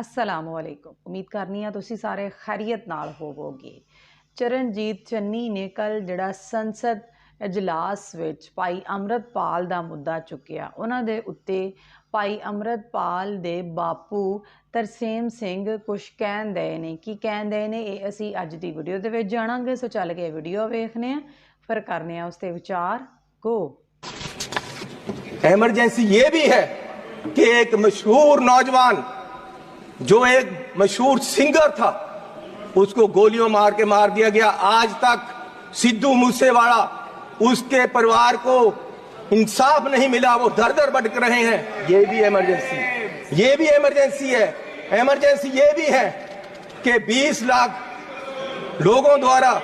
ਅਸਲਾਮ ਵਾਲੇਕੁਮ ਉਮੀਦ ਕਰਨੀ ਆ ਤੁਸੀਂ ਸਾਰੇ ਖੈਰੀਅਤ ਨਾਲ ਹੋਵੋਗੇ। ਚਰਨਜੀਤ ਚੰਨੀ ਨੇ ਕੱਲ ਜਿਹੜਾ ਸੰਸਦ اجلاس ਵਿੱਚ ਭਾਈ ਅਮਰਤਪਾਲ ਦਾ ਮੁੱਦਾ ਚੁੱਕਿਆ। ਉਹਨਾਂ ਦੇ ਉੱਤੇ ਭਾਈ ਅਮਰਤਪਾਲ ਦੇ ਬਾਪੂ ਤਰਸੇਮ ਸਿੰਘ ਕੁਝ ਕਹਿੰਦੇ ਨੇ। ਕੀ ਕਹਿੰਦੇ ਨੇ? ਇਹ ਅਸੀਂ ਅੱਜ ਦੀ ਵੀਡੀਓ ਦੇ ਵਿੱਚ ਜਾਣਾਂਗੇ। ਸੋ ਚੱਲ ਕੇ ਵੀਡੀਓ ਵੇਖਨੇ ਆ ਫਿਰ ਕਰਨੇ ਆ ਉਸ ਤੇ ਵਿਚਾਰ। ਗੋ ਐਮਰਜੈਂਸੀ ਇਹ ਵੀ ਹੈ ਕਿ ਇੱਕ ਮਸ਼ਹੂਰ ਨੌਜਵਾਨ جو ایک مشہور سنگر تھا، اس کو گولیوں مار کے مار دیا گیا۔ آج تک سدھو موسے والا اس کے پریوار کو انصاف نہیں ملا، وہ در در رہے ہیں۔ یہ بھی ایمرجنسی یہ بھی ایمرجنسی ہے۔ ایمرجنسی یہ بھی ہے کہ بیس لاکھ لوگوں دوارا،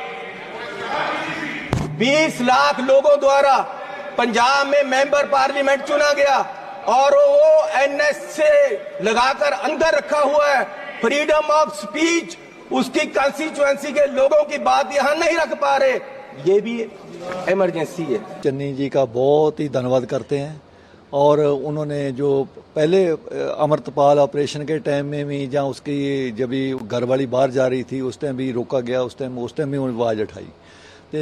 بیس لاکھ لوگوں دوارا پنجاب میں ممبر پارلیمنٹ چنا گیا۔ اور وہ این ایس سے لگا کر اندر رکھا ہوا ہے. فریڈم آف سپیچ اس کی کانسٹیچوئنسی کے لوگوں کی بات یہاں نہیں رکھ پا رہے. یہ بھی ایمرجنسی ہے. چنی جی کا بہت ہی دھنواد کرتے ہیں. اور انہوں نے جو پہلے امرتپال آپریشن کے ٹائم میں بھی جہاں اس کی جب ہی گھر والی باہر جا رہی تھی، اس ٹائم بھی روکا گیا، اس ٹائم اس ٹائم بھی انہوں نے آواز اٹھائی. تو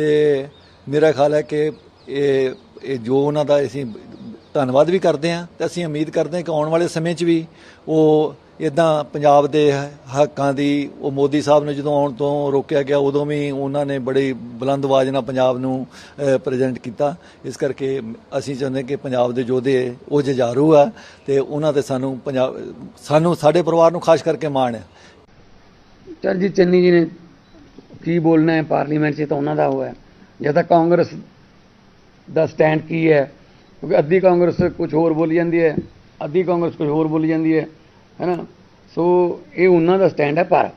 میرا خیال ہے کہ یہ جو انہوں کا اسی ਧੰਨਵਾਦ ਵੀ ਕਰਦੇ ਹਾਂ ਤੇ ਅਸੀਂ ਉਮੀਦ ਕਰਦੇ ਹਾਂ ਕਿ ਆਉਣ ਵਾਲੇ ਸਮੇਂ 'ਚ ਵੀ ਉਹ ਇਦਾਂ ਪੰਜਾਬ ਦੇ ਹੱਕਾਂ ਦੀ, ਉਹ ਮੋਦੀ ਸਾਹਿਬ ਨੇ ਜਦੋਂ ਆਉਣ ਤੋਂ ਰੋਕਿਆ ਗਿਆ, ਉਦੋਂ ਵੀ ਉਹਨਾਂ ਨੇ ਬੜੀ ਬੁਲੰਦ ਆਵਾਜ਼ ਨਾਲ ਪੰਜਾਬ ਨੂੰ ਪ੍ਰੈਜ਼ੈਂਟ ਕੀਤਾ। ਇਸ ਕਰਕੇ ਅਸੀਂ ਚਾਹੁੰਦੇ ਕਿ ਪੰਜਾਬ ਦੇ ਯੋਧੇ ਉਹ ਜਜਾਰੂ ਆ ਤੇ ਉਹਨਾਂ ਤੇ ਸਾਨੂੰ ਪੰਜਾਬ, ਸਾਨੂੰ ਸਾਡੇ ਪਰਿਵਾਰ ਨੂੰ ਖਾਸ ਕਰਕੇ ਮਾਣ ਹੈ। ਚਰਨਜੀਤ ਚੰਨੀ ਜੀ ਨੇ ਕੀ ਬੋਲਣਾ ਹੈ ਪਾਰਲੀਮੈਂਟ 'ਚ ਤਾਂ ਉਹਨਾਂ ਦਾ ਹੋਇਆ ਜਾਂ ਤਾਂ ਕਾਂਗਰਸ ਦਾ ਸਟੈਂਡ ਕੀ ਹੈ ਕਿਉਂਕਿ ਅੱਧੀ ਕਾਂਗਰਸ ਕੁਝ ਹੋਰ ਬੋਲੀ ਜਾਂਦੀ ਹੈ, ਅੱਧੀ ਕਾਂਗਰਸ ਕੁਝ ਹੋਰ ਬੋਲੀ ਜਾਂਦੀ ਹੈ, ਹੈਨਾ? ਸੋ ਇਹ ਉਹਨਾਂ ਦਾ ਸਟੈਂਡ ਹੈ ਪਰ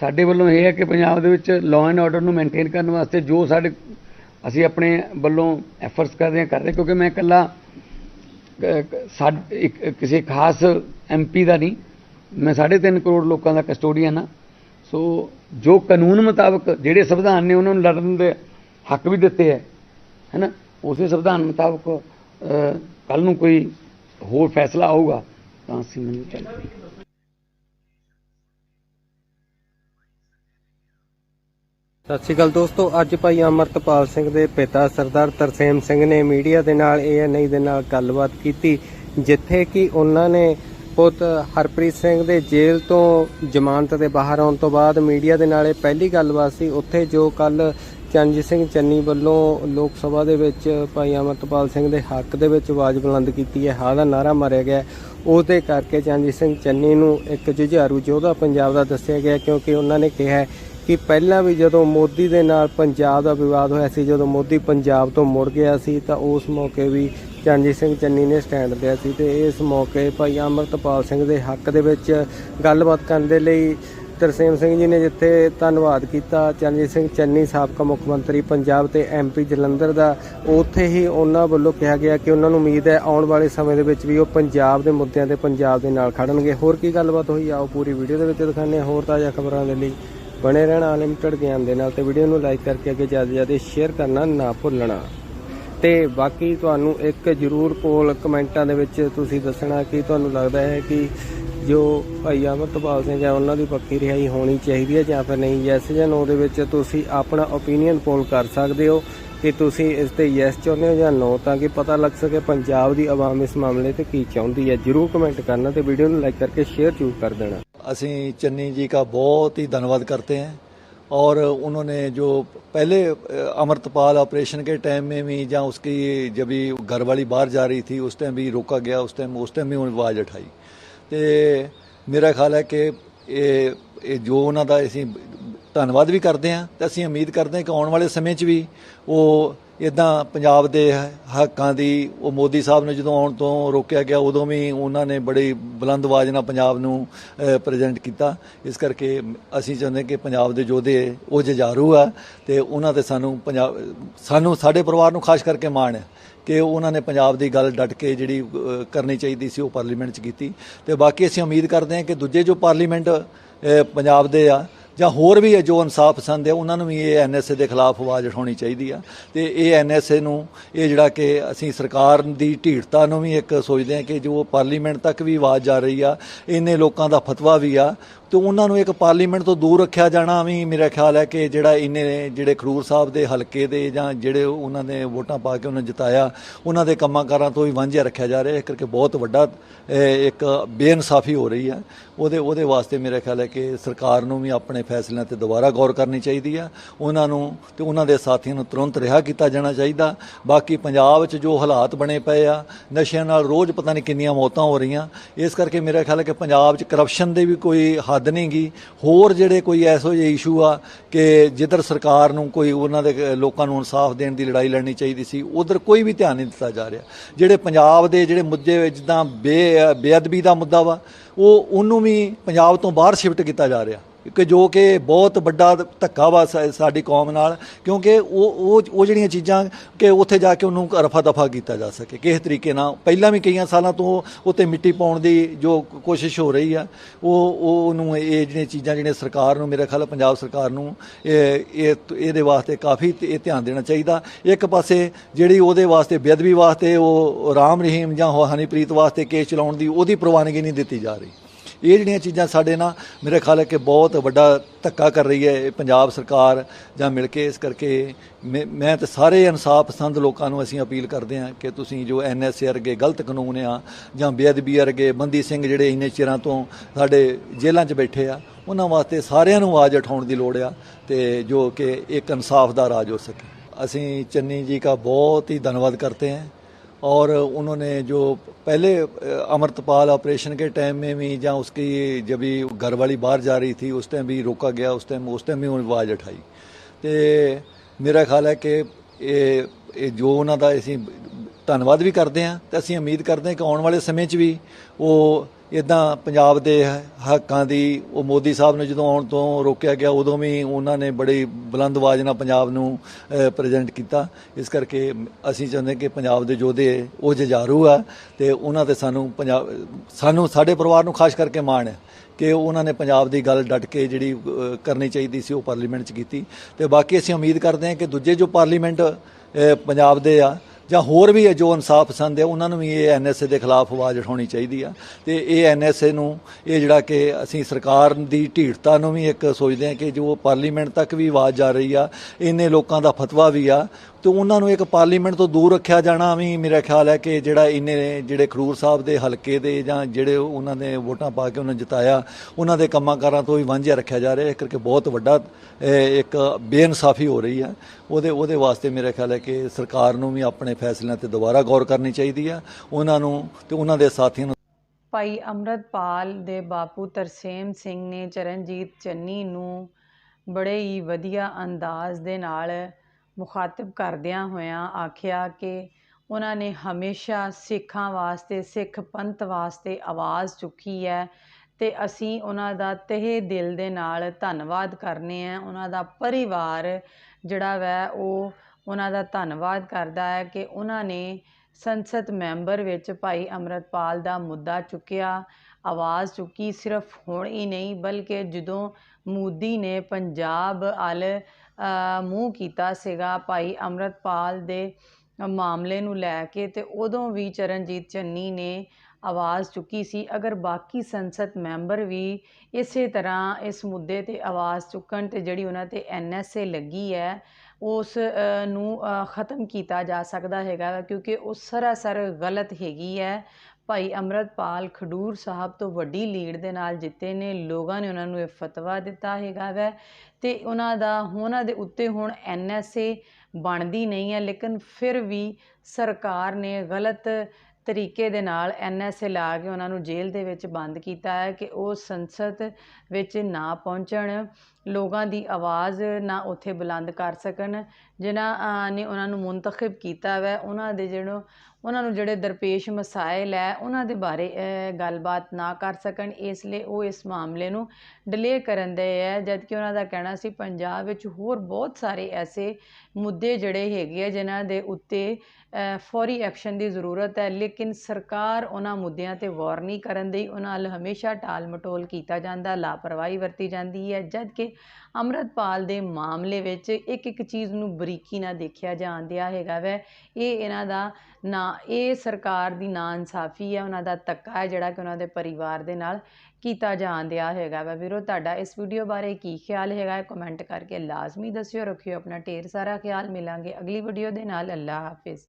ਸਾਡੇ ਵੱਲੋਂ ਇਹ ਹੈ ਕਿ ਪੰਜਾਬ ਦੇ ਵਿੱਚ ਲਾਅ ਐਂਡ ਆਰਡਰ ਨੂੰ ਮੇਨਟੇਨ ਕਰਨ ਵਾਸਤੇ ਜੋ ਸਾਡੇ, ਅਸੀਂ ਆਪਣੇ ਵੱਲੋਂ ਐਫਰਟਸ ਕਰਦੇ ਹਾਂ ਕਰ ਰਹੇ ਕਿਉਂਕਿ ਮੈਂ ਇਕੱਲਾ, ਕ- ਇੱਕ, ਕਿਸੇ ਖਾਸ ਐਮਪੀ ਦਾ ਨਹੀਂ, ਮੈਂ 3.5 ਕਰੋੜ ਲੋਕਾਂ ਦਾ ਕਸਟੋਡੀਅਨ ਹਾਂ। ਸੋ ਜੋ ਕਾਨੂੰਨ ਮੁਤਾਬਕ ਜਿਹੜੇ ਸੰਵਿਧਾਨ ਨੇ ਉਹਨਾਂ ਨੂੰ ਲੜਨ ਦੇ ਹੱਕ ਵੀ ਦਿੱਤੇ ਹੈ, ਹੈਨਾ? ਉਸੇ ਸੰਵਿਧਾਨ ਮੁਤਾਬਕ ਕੱਲ ਨੂੰ ਕੋਈ ਹੋਰ ਫੈਸਲਾ ਆਊਗਾ, ਤਾਂ ਅਸੀਂ ਮੈਨੂੰ ਚੱਲਾਂਗੇ ਸਤਿ ਸ਼੍ਰੀ ਅਕਾਲ ਦੋਸਤੋ, ਅੱਜ ਭਾਈ ਅਮਰਤਪਾਲ ਸਿੰਘ ਦੇ ਪਿਤਾ ਸਰਦਾਰ ਤਰਸੇਮ ਸਿੰਘ ਨੇ ਮੀਡੀਆ ਦੇ ਨਾਲ ਏਐਨਆਈ ਦੇ ਨਾਲ ਗੱਲਬਾਤ ਕੀਤੀ, ਜਿੱਥੇ ਕਿ ਉਹਨਾਂ ਨੇ ਪੁੱਤ ਹਰਪ੍ਰੀਤ ਸਿੰਘ ਦੇ ਜੇਲ੍ਹ ਤੋਂ ਜ਼ਮਾਨਤ ਤੇ ਬਾਹਰ ਆਉਣ ਤੋਂ ਬਾਅਦ ਮੀਡੀਆ ਦੇ ਨਾਲ ਇਹ ਪਹਿਲੀ ਗੱਲਬਾਤ ਸੀ, ਉੱਥੇ ਜੋ ਕੱਲ ਚੰਜ ਸਿੰਘ ਚੰਨੀ ਵੱਲੋਂ ਲੋਕ ਸਭਾ ਦੇ ਵਿੱਚ ਭਾਈ ਅਮਰਤਪਾਲ ਸਿੰਘ ਦੇ ਹੱਕ ਦੇ ਵਿੱਚ ਆਵਾਜ਼ ਬੁਲੰਦ ਕੀਤੀ ਹੈ। ਹਾਂ ਦਾ ਨਾਰਾ ਮਾਰਿਆ ਗਿਆ ਉਹਦੇ ਕਰਕੇ ਚੰਜ ਸਿੰਘ ਚੰਨੀ ਨੂੰ ਇੱਕ ਜੁਝਾਰੂ ਯੋਧਾ ਪੰਜਾਬ ਦਾ ਦੱਸਿਆ ਗਿਆ ਕਿਉਂਕਿ ਉਹਨਾਂ ਨੇ ਕਿਹਾ ਕਿ ਪਹਿਲਾਂ ਵੀ ਜਦੋਂ ਮੋਦੀ ਦੇ ਨਾਲ ਪੰਜਾਬ ਦਾ ਵਿਵਾਦ ਹੋਇਆ ਸੀ, ਜਦੋਂ ਮੋਦੀ ਪੰਜਾਬ ਤੋਂ ਮੁੜ ਗਿਆ ਸੀ, ਤਾਂ ਉਸ ਮੌਕੇ ਵੀ ਚਰਨਜੀਤ ਸਿੰਘ ਚੰਨੀ ਨੇ ਸਟੈਂਡ ਲਿਆ ਸੀ ਤੇ ਇਸ ਮੌਕੇ ਭਾਈ ਅਮਰਤਪਾਲ ਸਿੰਘ ਦੇ ਹੱਕ ਦੇ ਵਿੱਚ ਗੱਲਬਾਤ ਕਰਨ ਦੇ ਲਈ ਤਰਸੇਮ ਸਿੰਘ ਜੀ ਨੇ ਜਿੱਥੇ ਧੰਨਵਾਦ ਕੀਤਾ, ਚਰਨਜੀਤ ਸਿੰਘ ਚੰਨੀ ਸਾਬਕਾ ਮੁੱਖ ਮੰਤਰੀ ਪੰਜਾਬ ਤੇ ਐਮਪੀ ਜਲੰਧਰ ਦਾ, ਉੱਥੇ ਹੀ ਉਹਨਾਂ ਵੱਲੋਂ ਕਿਹਾ ਗਿਆ ਕਿ ਉਹਨਾਂ ਨੂੰ ਉਮੀਦ ਹੈ ਆਉਣ ਵਾਲੇ ਸਮੇਂ ਦੇ ਵਿੱਚ ਵੀ ਉਹ ਪੰਜਾਬ ਦੇ ਮੁੱਦਿਆਂ ਤੇ ਪੰਜਾਬ ਦੇ ਨਾਲ ਖੜਨਗੇ। ਹੋਰ ਕੀ ਗੱਲਬਾਤ ਹੋਈ? ਆਓ ਪੂਰੀ ਵੀਡੀਓ ਦੇ ਵਿੱਚ ਦਿਖਾਉਂਦੇ ਹਾਂ। ਹੋਰ ਤਾਜ਼ਾ ਖਬਰਾਂ ਦੇ ਲਈ ਬਣੇ ਰਹਿਣਾ ਅਨਲਿਮਟਿਡ ਗਿਆਨ ਦੇ ਨਾਲ ਤੇ ਵੀਡੀਓ ਨੂੰ ਲਾਈਕ ਕਰਕੇ ਅੱਗੇ ਜ਼ਿਆਦਾ ਜ਼ਿਆਦਾ ਸ਼ੇਅਰ ਕਰਨਾ ਨਾ ਭੁੱਲਣਾ। ਤੇ ਬਾਕੀ ਤੁਹਾਨੂੰ ਇੱਕ ਜ਼ਰੂਰ ਕੋਲ ਕਮੈਂਟਾਂ ਦੇ ਵਿੱਚ ਤੁਸੀਂ ਦੱਸਣਾ ਕਿ ਤੁਹਾਨੂੰ ਲੱਗਦਾ ਹੈ ਕਿ ਜੋ ਭਾਈ ਅਮਰਤਪਾਲ ਸਿੰਘ ਹੈ ਉਹਨਾਂ ਦੀ ਪੱਕੀ ਰਿਹਾਈ ਹੋਣੀ ਚਾਹੀਦੀ ਹੈ ਜਾਂ ਫਿਰ ਨਹੀਂ ਯੈਸ ਜਾਂ ਨੋ ਦੇ ਵਿੱਚ ਤੁਸੀਂ ਆਪਣਾ ਓਪੀਨੀਅਨ ਪੋਲ ਕਰ ਸਕਦੇ ਹੋ ਕਿ ਤੁਸੀਂ ਇਸ ਤੇ ਯੈਸ ਚਾਹੁੰਦੇ ਹੋ ਜਾਂ ਨੋ ਤਾਂ ਕਿ ਪਤਾ ਲੱਗ ਸਕੇ ਪੰਜਾਬ ਦੀ ਆਵਾਮ ਇਸ ਮਾਮਲੇ ਤੇ ਕੀ ਚਾਹੁੰਦੀ ਹੈ ਜਰੂਰ ਕਮੈਂਟ ਕਰਨਾ ਤੇ ਵੀਡੀਓ ਨੂੰ ਲਾਈਕ ਕਰਕੇ ਸ਼ੇਅਰ ਜ਼ਰੂਰ ਕਰ ਦੇਣਾ ਅਸੀਂ चन्नी जी का बहुत ही धन्यवाद करते हैं और उन्होंने जो पहले अ, अमृतपाल ऑपरेशन के टाइम में भी जहाँ उसकी जब भी घर वाली बाहर जा रही थी उस टाइम भी रोका गया उस टाइम उस टाइम भी उन्होंने आवाज़ उठाई ਤੇ ਮੇਰਾ ਖਿਆਲ ਹੈ ਕਿ ਇਹ ਇਹ ਜੋ ਉਹਨਾਂ ਦਾ ਅਸੀਂ ਧੰਨਵਾਦ ਵੀ ਕਰਦੇ ਹਾਂ ਤੇ ਅਸੀਂ ਉਮੀਦ ਕਰਦੇ ਹਾਂ ਕਿ ਆਉਣ ਵਾਲੇ ਸਮੇਂ 'ਚ ਵੀ ਉਹ ਇਦਾਂ ਪੰਜਾਬ ਦੇ ਹੱਕਾਂ ਦੀ, ਉਹ ਮੋਦੀ ਸਾਹਿਬ ਨੇ ਜਦੋਂ ਆਉਣ ਤੋਂ ਰੋਕਿਆ ਗਿਆ, ਉਦੋਂ ਵੀ ਉਹਨਾਂ ਨੇ ਬੜੀ ਬੁਲੰਦ ਆਵਾਜ਼ ਨਾਲ ਪੰਜਾਬ ਨੂੰ ਪ੍ਰੈਜ਼ੈਂਟ ਕੀਤਾ। ਇਸ ਕਰਕੇ ਅਸੀਂ ਚਾਹੁੰਦੇ ਕਿ ਪੰਜਾਬ ਦੇ ਯੋਧੇ ਉਹ ਜਜਾਰੂ ਆ ਤੇ ਉਹਨਾਂ ਤੇ ਸਾਨੂੰ ਪੰਜਾਬ, ਸਾਨੂੰ ਸਾਡੇ ਪਰਿਵਾਰ ਨੂੰ ਖਾਸ ਕਰਕੇ ਮਾਣ ਹੈ ਕਿ ਉਹਨਾਂ ਨੇ ਪੰਜਾਬ ਦੀ ਗੱਲ ਡਟ ਕੇ ਜਿਹੜੀ ਕਰਨੀ ਚਾਹੀਦੀ ਸੀ ਉਹ ਪਾਰਲੀਮੈਂਟ 'ਚ ਕੀਤੀ। ਤੇ ਬਾਕੀ ਅਸੀਂ ਉਮੀਦ ਕਰਦੇ ਹਾਂ ਕਿ ਦੂਜੇ ਜੋ ਪਾਰਲੀਮੈਂਟ ਪੰਜਾਬ ਦੇ ਆ ਜਾਂ ਹੋਰ ਵੀ ਹੈ ਜੋ ਇਨਸਾਫ ਪਸੰਦ ਹੈ, ਉਹਨਾਂ ਨੂੰ ਵੀ ਇਹ ਐਨਐਸਏ ਦੇ ਖਿਲਾਫ ਆਵਾਜ਼ ਉਠਾਉਣੀ ਚਾਹੀਦੀ ਆ। ਤੇ ਇਹ ਐਨਐਸਏ ਨੂੰ, ਇਹ ਜਿਹੜਾ ਕਿ ਅਸੀਂ ਸਰਕਾਰ ਦੀ ਢੀਠਤਾ ਨੂੰ ਵੀ ਇੱਕ ਸੋਚਦੇ ਹਾਂ ਕਿ ਜੋ ਪਾਰਲੀਮੈਂਟ ਤੱਕ ਵੀ ਆਵਾਜ਼ ਜਾ ਰਹੀ ਆ, ਇੰਨੇ ਲੋਕਾਂ ਦਾ ਫਤਵਾ ਵੀ ਆ, ਤੇ ਉਹਨਾਂ ਨੂੰ ਇੱਕ ਪਾਰਲੀਮੈਂਟ ਤੋਂ ਦੂਰ ਰੱਖਿਆ ਜਾਣਾ ਵੀ ਮੇਰਾ ਖਿਆਲ ਹੈ ਕਿ ਜਿਹੜਾ ਇਹਨੇ ਜਿਹੜੇ ਖਰੂਰ ਸਾਹਿਬ ਦੇ ਹਲਕੇ ਦੇ ਜਾਂ ਜਿਹੜੇ ਉਹਨਾਂ ਨੇ ਵੋਟਾਂ ਪਾ ਕੇ ਉਹਨਾਂ ਨੂੰ ਜਿਤਾਇਆ, ਉਹਨਾਂ ਦੇ ਕੰਮਾਂ ਕਾਰਾਂ ਤੋਂ ਵੀ ਵਾਂਝਿਆ ਰੱਖਿਆ ਜਾ ਰਿਹਾ। ਹੈ ਇਸ ਕਰਕੇ ਬਹੁਤ ਵੱਡਾ ਇੱਕ ਬੇਇਨਸਾਫੀ ਹੋ ਰਹੀ ਹੈ ਉਹਦੇ ਉਹਦੇ ਵਾਸਤੇ ਮੇਰਾ ਖਿਆਲ ਹੈ ਕਿ ਸਰਕਾਰ ਨੂੰ ਵੀ ਆਪਣੇ ਫੈਸਲਿਆਂ ਤੇ ਦੁਬਾਰਾ ਗੌਰ ਕਰਨੀ ਚਾਹੀਦੀ ਆ। ਉਹਨਾਂ ਨੂੰ ਤੇ ਉਹਨਾਂ ਦੇ ਸਾਥੀਆਂ ਨੂੰ ਤੁਰੰਤ ਰਿਹਾ ਕੀਤਾ ਜਾਣਾ ਚਾਹੀਦਾ। ਬਾਕੀ ਪੰਜਾਬ 'ਚ ਜੋ ਹਾਲਾਤ ਬਣੇ ਪਏ ਆ, ਨਸ਼ਿਆਂ ਨਾਲ ਰੋਜ਼ ਪਤਾ ਨਹੀਂ ਕਿੰਨੀਆਂ ਮੌਤਾਂ ਹੋ ਰਹੀਆਂ। ਇਸ ਕਰਕੇ ਮੇਰਾ ਖਿਆਲ ਹੈ ਕਿ ਪੰਜਾਬ 'ਚ ਕਰਪਸ਼ਨ ਦੇ ਵੀ ਕੋਈ ਹੱਦ ਨਹੀਂ ਗੀ। ਹੋਰ ਜਿਹੜੇ ਕੋਈ ਐਸੋ ਜਿਹੇ ਇਸ਼ੂ ਆ ਕਿ ਜਿੱਧਰ ਸਰਕਾਰ ਨੂੰ ਕੋਈ ਉਹਨਾਂ ਦੇ ਲੋਕਾਂ ਨੂੰ ਇਨਸਾਫ ਦੇਣ ਦੀ ਲੜਾਈ ਲੜਨੀ ਚਾਹੀਦੀ ਸੀ, ਉਧਰ ਕੋਈ ਵੀ ਧਿਆਨ ਨਹੀਂ ਦਿੱਤਾ ਜਾ ਰਿਹਾ। ਜਿਹੜੇ ਪੰਜਾਬ ਦੇ ਜਿਹੜੇ ਮੁੱਦੇ ਜਿੱਦਾਂ ਬੇ, ਬੇਅਦਬੀ ਦਾ ਮੁੱਦਾ ਵਾ ਉਹ ਉਹਨੂੰ ਵੀ ਪੰਜਾਬ ਤੋਂ ਬਾਹਰ ਸ਼ਿਫਟ ਕੀਤਾ ਜਾ ਰਿਹਾ। ਕਿ ਜੋ ਕਿ ਬਹੁਤ ਵੱਡਾ ਧੱਕਾ ਵਾ ਸਾ- ਸਾਡੀ ਕੌਮ ਨਾਲ, ਕਿਉਂਕਿ ਉਹ ਉਹ ਉਹ ਜਿਹੜੀਆਂ ਚੀਜ਼ਾਂ ਕਿ ਉੱਥੇ ਜਾ ਕੇ ਉਹਨੂੰ ਰਫਾ ਦਫਾ ਕੀਤਾ ਜਾ ਸਕੇ। ਕਿਸ ਤਰੀਕੇ ਨਾਲ, ਪਹਿਲਾਂ ਵੀ ਕਈਆਂ ਸਾਲਾਂ ਤੋਂ ਉੱਤੇ ਮਿੱਟੀ ਪਾਉਣ ਦੀ ਜੋ ਕੋਸ਼ਿਸ਼ ਹੋ ਰਹੀ ਆ, ਉਹ ਉਹ, ਉਹਨੂੰ ਇਹ ਜਿਹੜੀਆਂ ਚੀਜ਼ਾਂ ਜਿਹੜੀਆਂ ਸਰਕਾਰ ਨੂੰ, ਮੇਰੇ ਖਿਆਲ ਪੰਜਾਬ ਸਰਕਾਰ ਨੂੰ, ਇਹ ਇਹ, ਇਹਦੇ ਵਾਸਤੇ ਕਾਫੀ ਇਹ ਧਿਆਨ ਦੇਣਾ ਚਾਹੀਦਾ। ਇੱਕ ਪਾਸੇ ਜਿਹੜੀ ਉਹਦੇ ਵਾਸਤੇ ਬੇਅਦਬੀ ਵਾਸਤੇ ਉਹ ਰਾਮ ਰਹੀਮ ਜਾਂ ਹੋ ਹਨੀਪ੍ਰੀਤ ਵਾਸਤੇ ਕੇਸ ਚਲਾਉਣ ਦੀ ਉਹਦੀ ਪ੍ਰਵਾਨਗੀ ਨਹੀਂ ਦਿੱਤੀ ਜਾ ਰਹੀ। ਇਹ ਜਿਹੜੀਆਂ ਚੀਜ਼ਾਂ ਸਾਡੇ ਨਾਲ ਮੇਰੇ ਖਿਆਲ ਹੈ ਕਿ ਬਹੁਤ ਵੱਡਾ ਧੱਕਾ ਕਰ ਰਹੀ ਹੈ ਇਹ ਪੰਜਾਬ ਸਰਕਾਰ ਜਾਂ ਮਿਲ ਕੇ ਇਸ ਕਰਕੇ ਮੈਂ ਤੇ ਸਾਰੇ ਇਨਸਾਫ ਪਸੰਦ ਲੋਕਾਂ ਨੂੰ ਅਸੀਂ ਅਪੀਲ ਕਰਦੇ ਹਾਂ ਕਿ ਤੁਸੀਂ ਜੋ ਐਨਐਸਏ ਵਰਗੇ ਗਲਤ ਕਾਨੂੰਨ ਆ ਜਾਂ ਬੇਅਦਬੀ ਵਰਗੇ ਬੰਦੀ ਸਿੰਘ ਜਿਹੜੇ ਇੰਨੇ ਚਿਰਾਂ ਤੋਂ ਸਾਡੇ ਜੇਲ੍ਹਾਂ 'ਚ ਬੈਠੇ ਆ, ਉਹਨਾਂ ਵਾਸਤੇ ਸਾਰਿਆਂ ਨੂੰ ਆਵਾਜ਼ ਉਠਾਉਣ ਦੀ ਲੋੜ ਆ ਤੇ ਜੋ ਕਿ ਇੱਕ ਇਨਸਾਫ ਦਾ ਰਾਜ ਹੋ ਸਕੇ। ਅਸੀਂ ਚੰਨੀ ਜੀ ਦਾ ਬਹੁਤ ਹੀ ਧੰਨਵਾਦ ਕਰਦੇ ਹਾਂ। और उन्होंने जो पहले अ, अमृतपाल ऑपरेशन के टाइम में भी या उसकी जब भी घर वाली बाहर जा रही थी उस टाइम भी रोका गया उस टाइम उस टाइम भी उन्होंने आवाज़ उठाई ਤੇ ਮੇਰਾ ਖਿਆਲ ਹੈ ਕਿ ਇਹ ਇਹ ਜੋ ਉਹਨਾਂ ਦਾ ਅਸੀਂ ਧੰਨਵਾਦ ਵੀ ਕਰਦੇ ਹਾਂ ਤੇ ਅਸੀਂ ਉਮੀਦ ਕਰਦੇ ਹਾਂ ਕਿ ਆਉਣ ਵਾਲੇ ਸਮੇਂ 'ਚ ਵੀ ਉਹ ਇਦਾਂ ਪੰਜਾਬ ਦੇ ਹੱਕਾਂ ਦੀ, ਉਹ ਮੋਦੀ ਸਾਹਿਬ ਨੇ ਜਦੋਂ ਆਉਣ ਤੋਂ ਰੋਕਿਆ ਗਿਆ, ਉਦੋਂ ਵੀ ਉਹਨਾਂ ਨੇ ਬੜੀ ਬੁਲੰਦ ਆਵਾਜ਼ ਨਾਲ ਪੰਜਾਬ ਨੂੰ ਪ੍ਰੈਜ਼ੈਂਟ ਕੀਤਾ। ਇਸ ਕਰਕੇ ਅਸੀਂ ਚਾਹੁੰਦੇ ਕਿ ਪੰਜਾਬ ਦੇ ਯੋਧੇ ਉਹ ਜਜਾਰੂ ਆ ਤੇ ਉਹਨਾਂ ਤੇ ਸਾਨੂੰ ਪੰਜਾਬ, ਸਾਨੂੰ ਸਾਡੇ ਪਰਿਵਾਰ ਨੂੰ ਖਾਸ ਕਰਕੇ ਮਾਣ ਹੈ ਕਿ ਉਹਨਾਂ ਨੇ ਪੰਜਾਬ ਦੀ ਗੱਲ ਡਟ ਕੇ ਜਿਹੜੀ ਕਰਨੀ ਚਾਹੀਦੀ ਸੀ ਉਹ ਪਾਰਲੀਮੈਂਟ 'ਚ ਕੀਤੀ। ਤੇ ਬਾਕੀ ਅਸੀਂ ਉਮੀਦ ਕਰਦੇ ਹਾਂ ਕਿ ਦੂਜੇ ਜੋ ਪਾਰਲੀਮੈਂਟ ਪੰਜਾਬ ਦੇ ਆ ਜਾਂ ਹੋਰ ਵੀ ਹੈ ਜੋ ਇਨਸਾਫ ਪਸੰਦ ਹੈ, ਉਹਨਾਂ ਨੂੰ ਵੀ ਇਹ ਐਨਐਸਏ ਦੇ ਖਿਲਾਫ ਆਵਾਜ਼ ਉਠਾਉਣੀ ਚਾਹੀਦੀ ਆ। ਤੇ ਇਹ ਐਨਐਸਏ ਨੂੰ, ਇਹ ਜਿਹੜਾ ਕਿ ਅਸੀਂ ਸਰਕਾਰ ਦੀ ਢੀਠਤਾ ਨੂੰ ਵੀ ਇੱਕ ਸੋਚਦੇ ਹਾਂ ਕਿ ਜੋ ਪਾਰਲੀਮੈਂਟ ਤੱਕ ਵੀ ਆਵਾਜ਼ ਜਾ ਰਹੀ ਆ, ਇੰਨੇ ਲੋਕਾਂ ਦਾ ਫਤਵਾ ਵੀ ਆ, ਤੇ ਉਹਨਾਂ ਨੂੰ ਇੱਕ ਪਾਰਲੀਮੈਂਟ ਤੋਂ ਦੂਰ ਰੱਖਿਆ ਜਾਣਾ ਵੀ ਮੇਰਾ ਖਿਆਲ ਹੈ ਕਿ ਜਿਹੜਾ ਇਹਨੇ ਜਿਹੜੇ ਖਰੂਰ ਸਾਹਿਬ ਦੇ ਹਲਕੇ ਦੇ ਜਾਂ ਜਿਹੜੇ ਉਹਨਾਂ ਨੇ ਵੋਟਾਂ ਪਾ ਕੇ ਉਹਨਾਂ ਨੂੰ ਜਿਤਾਇਆ, ਉਹਨਾਂ ਦੇ ਕੰਮਾਂ ਕਾਰਾਂ ਤੋਂ ਵੀ ਵਾਂਝਿਆ ਰੱਖਿਆ ਜਾ ਰਿਹਾ ਹੈ ਇਸ ਕਰਕੇ ਬਹੁਤ ਵੱਡਾ ਇੱਕ ਬੇਇਨਸਾਫੀ ਹੋ ਰਹੀ ਹੈ ਉਹਦੇ ਉਹਦੇ ਵਾਸਤੇ ਮੇਰਾ ਖਿਆਲ ਹੈ ਕਿ ਸਰਕਾਰ ਨੂੰ ਵੀ ਆਪਣੇ ਫੈਸਲਿਆਂ ਤੇ ਦੁਬਾਰਾ ਗੌਰ ਕਰਨੀ ਚਾਹੀਦੀ ਹੈ ਉਹਨਾਂ ਨੂੰ ਤੇ ਉਹਨਾਂ ਦੇ ਸਾਥੀਆਂ ਨੂੰ ਭਾਈ ਅੰਮ੍ਰਿਤਪਾਲ ਦੇ ਬਾਪੂ ਤਰਸੇਮ ਸਿੰਘ ਨੇ ਚਰਨਜੀਤ ਚੰਨੀ ਨੂੰ ਬੜੇ ਹੀ ਵਧੀਆ ਅੰਦਾਜ਼ ਦੇ ਨਾਲ ਮੁਖਾਤਬ ਕਰਦਿਆਂ ਹੋਇਆਂ ਆਖਿਆ ਕਿ ਉਹਨਾਂ ਨੇ ਹਮੇਸ਼ਾ ਸਿੱਖਾਂ ਵਾਸਤੇ, ਸਿੱਖ ਪੰਥ ਵਾਸਤੇ ਆਵਾਜ਼ ਚੁੱਕੀ ਹੈ ਤੇ ਅਸੀਂ ਉਹਨਾਂ ਦਾ ਤਹਿ ਦਿਲ ਦੇ ਨਾਲ ਧੰਨਵਾਦ ਕਰਨੇ ਆ। ਉਹਨਾਂ ਦਾ ਪਰਿਵਾਰ ਜਿਹੜਾ ਵੈ, ਉਹ ਉਹਨਾਂ ਦਾ ਧੰਨਵਾਦ ਕਰਦਾ ਹੈ ਕਿ ਉਹਨਾਂ ਨੇ ਸੰਸਦ ਮੈਂਬਰ ਵਿੱਚ ਭਾਈ ਅੰਮ੍ਰਿਤਪਾਲ ਦਾ ਮੁੱਦਾ ਚੁੱਕਿਆ, ਆਵਾਜ਼ ਚੁੱਕੀ ਸਿਰਫ ਹੁਣ ਹੀ ਨਹੀਂ, ਬਲਕਿ ਜਦੋਂ ਮੋਦੀ ਨੇ ਪੰਜਾਬ ਵੱਲ ਮੂੰਹ ਕੀਤਾ ਸੀਗਾ ਭਾਈ ਅੰਮ੍ਰਿਤਪਾਲ ਦੇ ਮਾਮਲੇ ਨੂੰ ਲੈ ਕੇ, ਤੇ ਉਦੋਂ ਵੀ ਚਰਨਜੀਤ ਚੰਨੀ ਨੇ ਆਵਾਜ਼ ਚੁੱਕੀ ਸੀ। ਅਗਰ ਬਾਕੀ ਸੰਸਦ ਮੈਂਬਰ ਵੀ ਇਸੇ ਤਰ੍ਹਾਂ ਇਸ ਮੁੱਦੇ ਤੇ ਆਵਾਜ਼ ਚੁੱਕਣ ਤੇ ਜਿਹੜੀ ਉਹਨਾਂ ਤੇ ਐਨਐਸਏ ਲੱਗੀ ਹੈ ਉਸ ਨੂੰ ਖਤਮ ਕੀਤਾ ਜਾ ਸਕਦਾ ਹੈਗਾ ਵਾ ਕਿਉਂਕਿ ਉਹ ਸਰਾਸਰ ਗਲਤ ਹੈਗੀ ਹੈ। ਭਾਈ ਅੰਮ੍ਰਿਤਪਾਲ ਖਡੂਰ ਸਾਹਿਬ ਤੋਂ ਵੱਡੀ ਲੀਡ ਦੇ ਨਾਲ ਜਿੱਤੇ ਨੇ, ਲੋਕਾਂ ਨੇ ਉਹਨਾਂ ਨੂੰ ਇਹ ਫਤਵਾ ਦਿੱਤਾ ਹੈਗਾ ਵੈ ਤੇ ਉਹਨਾਂ ਦਾ, ਉਹਨਾਂ ਦੇ ਉੱਤੇ ਹੁਣ ਐਨਐਸਏ ਬਣਦੀ ਨਹੀਂ ਹੈ, ਲੇਕਿਨ ਫਿਰ ਵੀ ਸਰਕਾਰ ਨੇ ਗਲਤ ਤਰੀਕੇ ਦੇ ਨਾਲ ਐਨਐਸਏ ਲਾ ਕੇ ਉਹਨਾਂ ਨੂੰ ਜੇਲ੍ਹ ਦੇ ਵਿੱਚ ਬੰਦ ਕੀਤਾ ਹੈ ਕਿ ਉਹ ਸੰਸਦ ਵਿੱਚ ਨਾ ਪਹੁੰਚਣ, ਲੋਕਾਂ ਦੀ ਆਵਾਜ਼ ਨਾ ਉੱਥੇ ਬੁਲੰਦ ਕਰ ਸਕਣ। ਜਿਨ੍ਹਾਂ ਨੇ ਉਹਨਾਂ ਨੂੰ ਮੁੰਤਖਬ ਕੀਤਾ ਵੈ, ਉਹਨਾਂ ਦੇ ਜਿਹੜੇ, ਉਹਨਾਂ ਨੂੰ ਜਿਹੜੇ ਦਰਪੇਸ਼ ਮਸਾਇਲ ਹੈ, ਉਹਨਾਂ ਦੇ ਬਾਰੇ ਗੱਲਬਾਤ ਨਾ ਕਰ ਸਕਣ। ਇਸ ਲਈ ਉਹ ਇਸ ਮਾਮਲੇ ਨੂੰ ਡਿਲੇ ਕਰਨ ਦੇ ਹੈ ਜਦ ਕਿ ਉਹਨਾਂ ਦਾ ਕਹਿਣਾ ਸੀ ਪੰਜਾਬ ਵਿੱਚ ਹੋਰ ਬਹੁਤ ਸਾਰੇ ਐਸੇ ਮੁੱਦੇ ਜਿਹੜੇ ਹੈਗੇ ਆ ਜਿਨ੍ਹਾਂ ਦੇ ਉੱਤੇ ਅ, ਫੌਰੀ ਐਕਸ਼ਨ ਦੀ ਜ਼ਰੂਰਤ ਹੈ। ਲੇਕਿਨ ਸਰਕਾਰ ਉਹਨਾਂ ਮੁੱਦਿਆਂ ਤੇ ਗੌਰ ਨਹੀਂ ਕਰਨ ਦੀ ਉਹਨਾਂ ਨਾਲ ਹਮੇਸ਼ਾ ਟਾਲ ਮਟੋਲ ਕੀਤਾ ਜਾਂਦਾ ਲਾਪਰਵਾਹੀ ਵਰਤੀ ਜਾਂਦੀ ਹੈ। ਜਦ ਕਿ ਅੰਮ੍ਰਿਤਪਾਲ ਦੇ ਮਾਮਲੇ ਵਿੱਚ ਇੱਕ ਇੱਕ ਚੀਜ਼ ਨੂੰ ਬਰੀਕੀ ਨਾਲ ਦੇਖਿਆ ਜਾਂਦਿਆ ਹੈਗਾ ਵੈ ਇਹ ਇਹਨਾਂ ਦਾ ਨਾ ਇਹ ਸਰਕਾਰ ਦੀ ਨਾ ਇਨਸਾਫੀ ਹੈ। ਉਹਨਾਂ ਦਾ ਧੱਕਾ ਹੈ ਜਿਹੜਾ ਕਿ ਉਹਨਾਂ ਦੇ ਪਰਿਵਾਰ ਦੇ ਨਾਲ ਕੀਤਾ ਜਾਣ ਦਿਆ ਹੈਗਾ ਵਾ। ਵੀਰੋ, ਤੁਹਾਡਾ ਇਸ ਵੀਡੀਓ ਬਾਰੇ ਕੀ ਖਿਆਲ ਹੈਗਾ ਕਮੈਂਟ ਕਰਕੇ ਲਾਜ਼ਮੀ ਦੱਸਿਓ, ਰੱਖਿਓ ਆਪਣਾ ਢੇਰ ਸਾਰਾ ਖਿਆਲ। ਮਿਲਾਂਗੇ ਅਗਲੀ ਵੀਡੀਓ ਦੇ ਨਾਲ। ਅੱਲਾ ਹਾਫਿਜ਼।